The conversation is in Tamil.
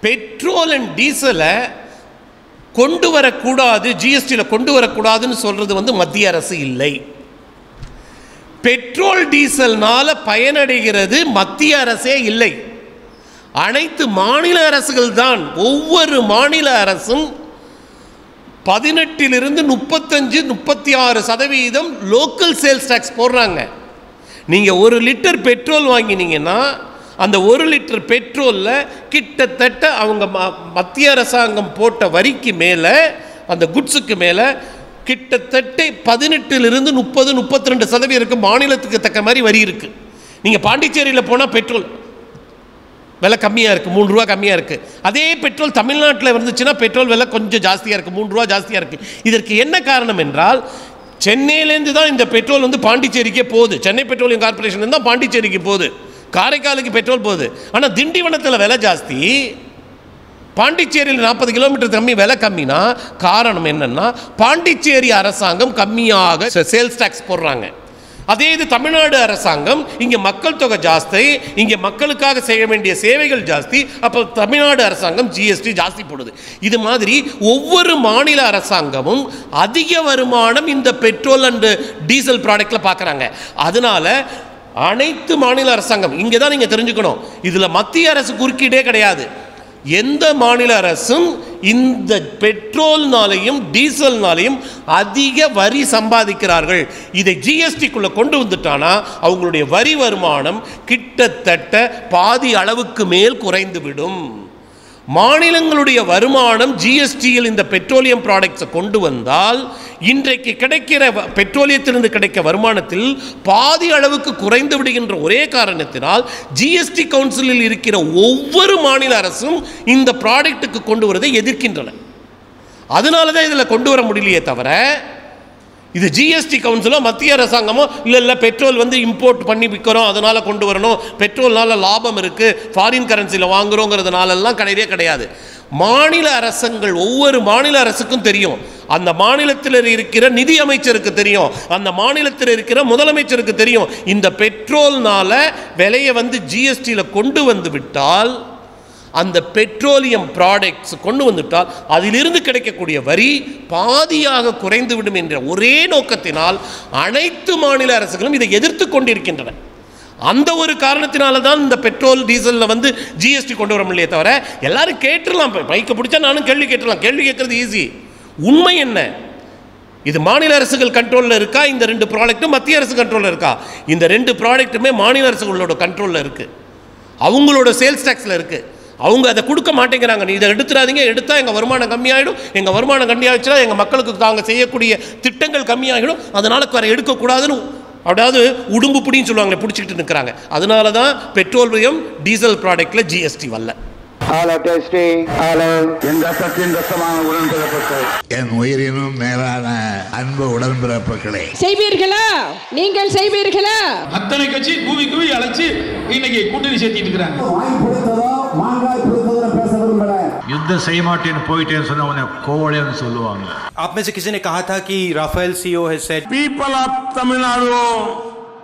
பெட்ரோல் அண்ட் டீசலை கொண்டு வரக்கூடாது ஜிஎஸ்டியில் கொண்டு வரக்கூடாதுன்னு சொல்கிறது வந்து மத்திய அரசு இல்லை. பெட்ரோல் டீசல்னால் பயனடைகிறது மத்திய அரசே இல்லை. அனைத்து மாநில அரசுகள் தான். ஒவ்வொரு மாநில அரசும் பதினெட்டிலிருந்து முப்பத்தஞ்சு முப்பத்தி ஆறு சதவீதம் லோக்கல் சேல்ஸ் டேக்ஸ் போடுறாங்க. நீங்கள் ஒரு லிட்டர் பெட்ரோல் வாங்கினீங்கன்னா அந்த ஒரு லிட்டர் பெட்ரோலில் கிட்டத்தட்ட அவங்க ம- மத்திய அரசாங்கம் போட்ட வரிக்கு மேலே அந்த குட்ஸுக்கு மேலே கிட்டத்தட்ட பதினெட்டிலிருந்து முப்பது முப்பத்தி ரெண்டு சதவீதம் இருக்குது மாநிலத்துக்கு தக்க மாதிரி வரி இருக்குது நீங்கள் பாண்டிச்சேரியில் போனால் பெட்ரோல் விலை கம்மியாக இருக்குது மூணு ரூபா கம்மியாக இருக்குது அதே பெட்ரோல் தமிழ்நாட்டில் இருந்துச்சுன்னா பெட்ரோல் விலை கொஞ்சம் ஜாஸ்தியாக இருக்குது மூணு ரூபா ஜாஸ்தியாக இருக்குது இதற்கு என்ன காரணம் என்றால் சென்னையிலேருந்து தான் இந்த பெட்ரோல் வந்து பாண்டிச்சேரிக்கே போகுது. சென்னை பெட்ரோலியம் கார்பரேஷன் தான் பாண்டிச்சேரிக்கு போகுது. காரைக்காலுக்கு பெட்ரோல் போகுது. ஆனால் திண்டிவனத்தில் விலை ஜாஸ்தி. பாண்டிச்சேரியில் நாற்பது கிலோமீட்டர் கம்மி விலை கம்மினா காரணம் என்னென்னா பாண்டிச்சேரி அரசாங்கம் கம்மியாக சேல்ஸ் டேக்ஸ் போடுறாங்க. அதே இது தமிழ்நாடு அரசாங்கம் இங்கே மக்கள் தொகை ஜாஸ்தி இங்கே மக்களுக்காக செய்ய வேண்டிய சேவைகள் ஜாஸ்தி அப்போ தமிழ்நாடு அரசாங்கம் ஜிஎஸ்டி ஜாஸ்தி போடுது. இது மாதிரி ஒவ்வொரு மாநில அரசாங்கமும் அதிக வருமானம் இந்த பெட்ரோல் அண்டு டீசல் ப்ராடக்டில் பார்க்குறாங்க அதனால அனைத்து மாநில அரசாங்கம் இங்கே தான் நீங்கள் தெரிஞ்சுக்கணும் இதில் மத்திய அரசு குறுக்கீடே கிடையாது. எந்த மாநில அரசும் இந்த பெட்ரோல்னாலையும் டீசல்னாலையும் அதிக வரி சம்பாதிக்கிறார்கள். இதை ஜிஎஸ்டிக்குள்ளே கொண்டு வந்துட்டானா அவங்களுடைய வரி வருமானம் கிட்டத்தட்ட பாதி அளவுக்கு மேல் குறைந்துவிடும். மாநிலங்களுடைய வருமானம் ஜிஎஸ்டியில் இந்த பெட்ரோலியம் ப்ராடக்ட்ஸை கொண்டு வந்தால் இன்றைக்கு கிடைக்கிற வ- பெட்ரோலியத்திலிருந்து கிடைக்க வருமானத்தில் பாதி அளவுக்கு குறைந்து விடுகின்ற ஒரே காரணத்தினால் ஜிஎஸ்டி கவுன்சிலில் இருக்கிற ஒவ்வொரு மாநில அரசும் இந்த ப்ராடக்ட்டுக்கு கொண்டு வரதை எதிர்க்கின்றன. அதனால தான் இதில் கொண்டு வர முடியலையே தவிர இது ஜிஎஸ்டி கவுன்சிலோ மத்திய அரசாங்கமோ இல்லை இல்லை பெட்ரோல் வந்து இம்போர்ட் பண்ணி விற்கிறோம் அதனால் கொண்டு வரணும். பெட்ரோல்னால லாபம் இருக்குது ஃபாரின் கரன்சியில் வாங்குறோங்கிறதுனாலலாம் கிடையவே கிடையாது. மாநில அரசுங்கள் ஒவ்வொரு மாநில அரசுக்கும் தெரியும். அந்த மாநிலத்தில் இருக்கிற நிதி அமைச்சருக்கு தெரியும். அந்த மாநிலத்தில் இருக்கிற முதலமைச்சருக்கு தெரியும். இந்த பெட்ரோல்னால விலையை வந்து ஜிஎஸ்டியில் கொண்டு வந்து விட்டால் அந்த பெட்ரோலியம் ப்ராடக்ட்ஸ் கொண்டு வந்துட்டால் அதிலிருந்து கிடைக்கக்கூடிய வரி பாதியாக குறைந்துவிடும் என்ற ஒரே நோக்கத்தினால் அனைத்து மாநில அரசுகளும் இதை எதிர்த்து கொண்டிருக்கின்றன. அந்த ஒரு காரணத்தினால தான் இந்த பெட்ரோல் டீசலில் வந்து ஜிஎஸ்டி கொண்டு வர முடியலையே தவிர எல்லாரும் கேட்டுடலாம். பைக்கை பிடிச்சா நானும் கேள்வி கேட்டுடலாம். கேள்வி கேட்கறது ஈஸி உண்மை என்ன? இது மாநில அரசுகள் கண்ட்ரோலில் இருக்கா? இந்த ரெண்டு ப்ராடக்ட்டும் மத்திய அரசு கண்ட்ரோலில் இருக்கா? இந்த ரெண்டு ப்ராடக்ட்டுமே மாநில அரசுகளோட கண்ட்ரோலில் இருக்குது அவங்களோட சேல்ஸ் டேக்ஸில் இருக்குது அவங்க அதை கொடுக்க மாட்டேங்கிறாங்க. நீ இதை எடுத்துறாதீங்க எடுத்தால் எங்கள் வருமானம் கம்மியாயிடும். எங்கள் வருமானம் கம்மியாகிடுச்சுன்னா எங்கள் மக்களுக்கு தாங்க செய்யக்கூடிய திட்டங்கள் கம்மியாகிடும். அதனால் வேறு எடுக்கக்கூடாதுன்னு அதாவது உடும்பு பிடின்னு சொல்லுவாங்களே பிடிச்சிக்கிட்டு நிற்கிறாங்க அதனால தான் பெட்ரோலியம் டீசல் ப்ராடக்ட்டில் ஜிஎஸ்டி வரல. Hello, testing. Hello. என் ரத்தத்தின் ரத்தமான உடன்பிறப்புகள் என் உயிரினும் மேலான அன்பு உடன்பிறப்புகளே செய்வீர்களா நீங்கள் செய்வீர்களா அத்தனை கட்சி கூவி கூவி அழைச்சு இன்னைக்கு கூட்டணி சேர்த்திட்டு இருக்கிறாங்க வாய் பிடித்ததோ மாங்காய் பிடித்ததோ பேச விரும்பல யுத்தம் செய்ய மாட்டேன்னு போயிட்டேன்னு சொன்ன உடனே கோவலைன்னு சொல்லுவாங்க आप में से किसी ने कहा था कि Rafale CEO has said people of Tamil Nadu are remarkable